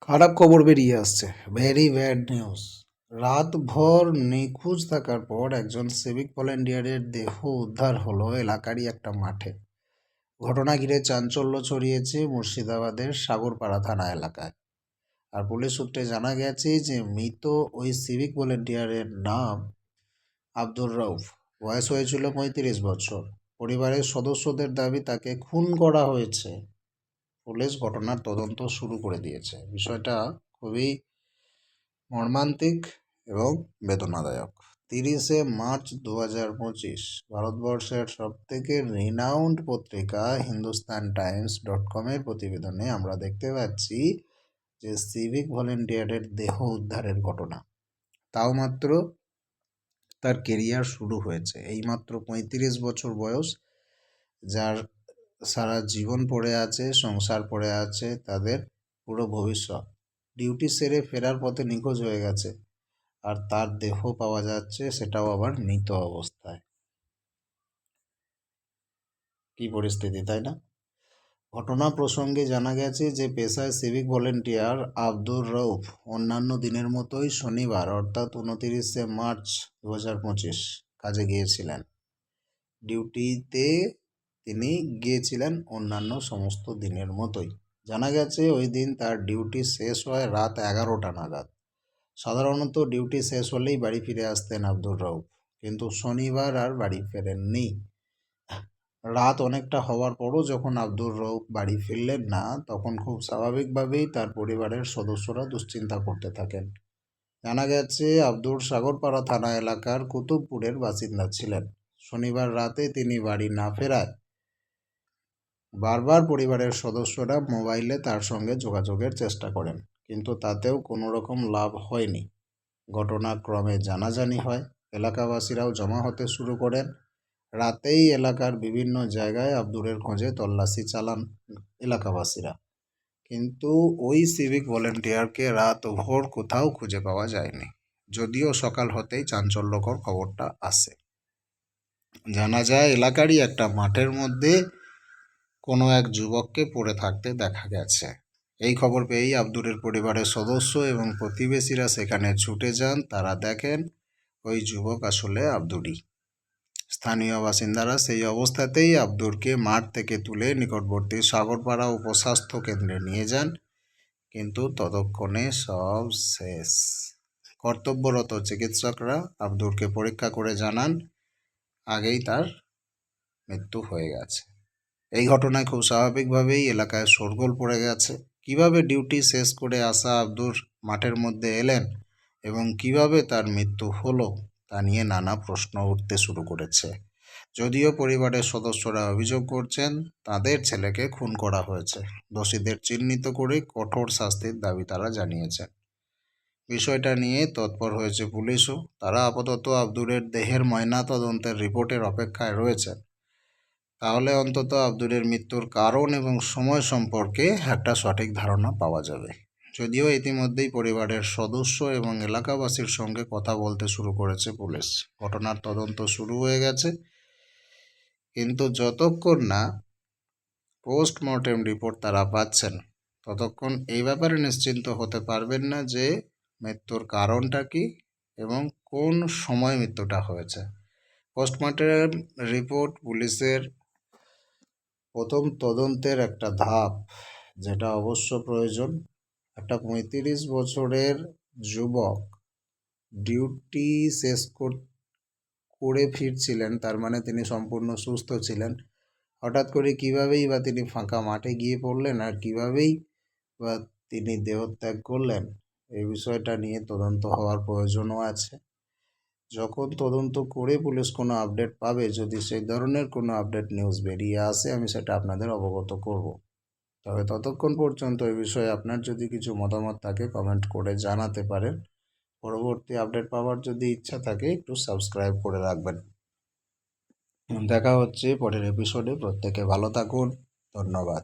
খারাপ খবর বেরিয়ে আসছে। ভেরি ব্যাড নিউজ রাতভর নিখোঁজ থাকার পর একজন সিভিক ভলেন্টিয়ারের দেহ উদ্ধার হলো এলাকারই একটা মাঠে। ঘটনা ঘিরে চাঞ্চল্য ছড়িয়েছে মুর্শিদাবাদের সাগরপাড়া থানা এলাকায়। আর পুলিশ সূত্রে জানা গেছে যে মৃত ওই সিভিক ভলেন্টিয়ারের নাম আব্দুর রউফ। বয়স হয়েছিল পঁয়ত্রিশ বছর। পরিবারের সদস্যদের দাবি তাকে খুন করা হয়েছে। পুলিশ ঘটনার তদন্ত শুরু করে দিয়েছে। বিষয়টা খুবই মর্মান্তিক এবং বেদনাদায়ক। তিরিশে মার্চ দু হাজার পঁচিশ, ভারতবর্ষের সবথেকে রিনাউন্ড পত্রিকা হিন্দুস্তান টাইমস ডট কমের প্রতিবেদনে আমরা দেখতে পাচ্ছি যে সিভিক ভলেন্টিয়ারের দেহ উদ্ধারের ঘটনা। তাও মাত্র তার কেরিয়ার শুরু হয়েছে। এইমাত্র পঁয়ত্রিশ বছর বয়স, যার সারা জীবন পড়ে আছে, সংসার পড়ে আছে, তাদের পুরো ভবিষ্যৎ। ডিউটি সেরে ফেরার পথে নিখোঁজ হয়ে গেছে, আর তার দেহ পাওয়া যাচ্ছে সেটাও আবার মৃত অবস্থায়। কি পরিস্থিতি, তাই না? ঘটনা প্রসঙ্গে জানা গেছে যে, পেশায় সিভিক ভলেন্টিয়ার আব্দুর রউফ অন্যান্য দিনের মতোই শনিবার, অর্থাৎ উনতিরিশে মার্চ দু হাজার পঁচিশ, কাজে গিয়েছিলেন। ডিউটিতে তিনি গিয়েছিলেন অন্যান্য সমস্ত দিনের মতোই। জানা গেছে, ওই দিন তার ডিউটি শেষ হয় রাত এগারোটা নাগাদ। সাধারণত ডিউটি শেষ হলেই বাড়ি ফিরে আসতেন আব্দুর রউফ, কিন্তু শনিবার আর বাড়ি ফেরেননি। রাত অনেকটা হওয়ার পরও যখন আব্দুর রউফ বাড়ি ফিরলেন না, তখন খুব স্বাভাবিকভাবেই তার পরিবারের সদস্যরা দুশ্চিন্তা করতে থাকেন। জানা গেছে, আব্দুর সাগরপাড়া থানা এলাকার কুতুবপুরের বাসিন্দা ছিলেন। শনিবার রাতে তিনি বাড়ি না ফেরায় বারবার পরিবারের সদস্যরা মোবাইলে তার সঙ্গে যোগাযোগের চেষ্টা করেন, কিন্তু তাতেও কোনো রকম লাভ হয়নি। ঘটনাক্রমে জানাজানি হয়, এলাকাবাসীরাও জমা হতে শুরু করেন। রাতেই এলাকার বিভিন্ন জায়গায় আব্দুরের খোঁজে তল্লাশি চালান এলাকাবাসীরা। কিন্তু ওই সিভিক ভলেন্টিয়ারকে রাত ভোর কোথাও খুঁজে পাওয়া যায়নি, যদিও সকাল হতেই চাঞ্চল্যকর খবরটা আসে। জানা যায়, এলাকারই একটা মাঠের মধ্যে কোনো এক যুবককে পড়ে থাকতে দেখা গেছে। এই খবর পেয়েই আব্দুরের পরিবারের সদস্য এবং প্রতিবেশীরা সেখানে ছুটে যান। তারা দেখেন, ওই যুবক আসলে আব্দুরই স্থানীয় বাসিন্দারা সেই অবস্থাতেই আব্দুরকে মাঠ থেকে তুলে নিকটবর্তী সাগরপাড়া উপস্বাস্থ্য কেন্দ্রে নিয়ে যান। কিন্তু ততক্ষণে সব শেষ। কর্তব্যরত চিকিৎসকরা আব্দুরকে পরীক্ষা করে জানান, আগেই তার মৃত্যু হয়ে গেছে। এই ঘটনায় খুব স্বাভাবিকভাবেই এলাকায় শোরগোল পড়ে গেছে। কীভাবে ডিউটি শেষ করে আসা আব্দুর মাঠের মধ্যে এলেন এবং কীভাবে তার মৃত্যু হলো তা নিয়ে নানা প্রশ্ন উঠতে শুরু করেছে। যদিও পরিবারের সদস্যরা অভিযোগ করছেন, তাদের ছেলেকে খুন করা হয়েছে। দোষীদের চিহ্নিত করে কঠোর শাস্তির দাবি তারা জানিয়েছেন। বিষয়টা নিয়ে তৎপর হয়েছে পুলিশও। তারা আপাতত আব্দুরের দেহের ময়নাতদন্তের রিপোর্টের অপেক্ষায় রয়েছেন। তাহলে অন্তত আব্দুরের মৃত্যুর কারণ এবং সময় সম্পর্কে একটা সঠিক ধারণা পাওয়া যাবে। যদিও ইতিমধ্যেই পরিবারের সদস্য এবং এলাকাবাসীর সঙ্গে কথা বলতে শুরু করেছে পুলিশ। ঘটনার তদন্ত শুরু হয়ে গেছে। কিন্তু যতক্ষণ না পোস্টমর্টেম রিপোর্ট তারা পাচ্ছেন, ততক্ষণ এই ব্যাপারে নিশ্চিন্ত হতে পারবেন না যে মৃত্যুর কারণটা কি এবং কোন সময় মৃত্যুটা হয়েছে। পোস্টমর্টেম রিপোর্ট পুলিশের প্রথম তদন্তের একটা ধাপ, যেটা অবশ্য প্রয়োজন। একটা পঁয়ত্রিশ বছরের যুবক ডিউটি শেষ করে ফিরছিলেন, তার মানে তিনি সম্পূর্ণ সুস্থ ছিলেন। হঠাৎ করে কীভাবেই বা তিনি ফাঁকা মাঠে গিয়ে পড়লেন আর কীভাবেই বা তিনি দেহত্যাগ করলেন, এই বিষয়টা নিয়ে তদন্ত হওয়ার প্রয়োজনও আছে। যখন তদন্ত করে পুলিশ কোনো আপডেট পাবে, যদি সেই ধরনের কোনো আপডেট নিউজ বেরিয়ে আসে, আমি সেটা আপনাদের অবগত করব। তবে ততক্ষণ পর্যন্ত এই বিষয়ে আপনার যদি কিছু মতামত থাকে কমেন্ট করে জানাতে পারেন। পরবর্তী আপডেট পাওয়ার যদি ইচ্ছা থাকে, একটু সাবস্ক্রাইব করে রাখবেন। দেখা হচ্ছে পরের এপিসোডে প্রত্যেকে ভালো থাকুন। ধন্যবাদ।